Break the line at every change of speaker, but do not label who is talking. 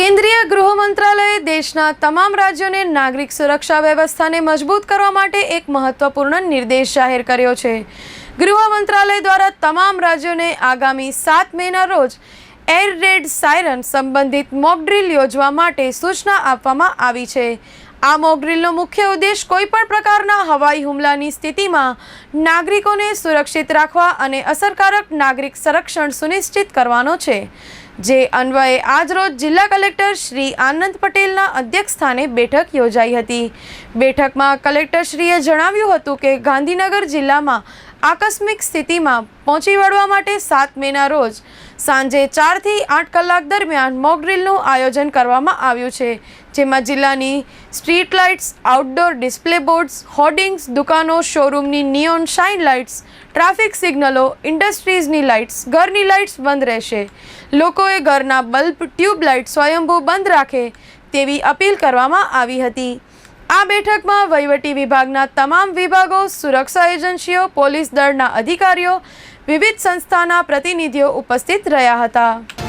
કેન્દ્રીય ગૃહ મંત્રાલયે દેશના તમામ રાજ્યોને નાગરિક સુરક્ષા વ્યવસ્થાને મજબૂત કરવા માટે એક મહત્વપૂર્ણ નિર્દેશ જાહેર કર્યો છે. ગૃહ મંત્રાલય દ્વારા તમામ રાજ્યોને આગામી સાત મેના રોજ એર રેડ સાયરન સંબંધિત મોક ડ્રીલ યોજવા માટે સૂચના આપવામાં આવી છે. આ મોક ડ્રીલનો મુખ્ય ઉદ્દેશ કોઈપણ પ્રકારના હવાઈ હુમલાની સ્થિતિમાં નાગરિકોને સુરક્ષિત રાખવા અને અસરકારક નાગરિક સંરક્ષણ સુનિશ્ચિત કરવાનો છે. જે અન્વયે આજરોજ જિલ્લા કલેક્ટર શ્રી આનંદ પટેલના અધ્યક્ષસ્થાને બેઠક યોજાઈ હતી. બેઠકમાં કલેક્ટરશ્રીએ જણાવ્યું હતું કે ગાંધીનગર જિલ્લામાં આકસ્મિક સ્થિતિમાં પહોંચી વળવા માટે સાત મેના રોજ સાંજે ચારથી આઠ કલાક દરમિયાન મોકડ્રીલનું આયોજન કરવામાં આવ્યું છે, જેમાં જિલ્લાની street lights, outdoor display boards, hoardings, દુકાનો, શોરૂમની નિયોન શાઇન લાઇટ્સ, ટ્રાફિક સિગ્નલો, ઇન્ડસ્ટ્રીઝની લાઇટ્સ, ઘરની લાઇટ્સ બંધ રહેશે. લોકોએ ઘરના બલ્બ ટ્યુબલાઇટ સ્વયંભૂ બંધ રાખે તેવી અપીલ કરવામાં આવી હતી. આ બેઠકમાં વહીવટી વિભાગના તમામ વિભાગો, સુરક્ષા એજન્સીઓ, પોલીસ દળના અધિકારીઓ, વિવિધ સંસ્થાના પ્રતિનિધિઓ ઉપસ્થિત રહ્યા હતા.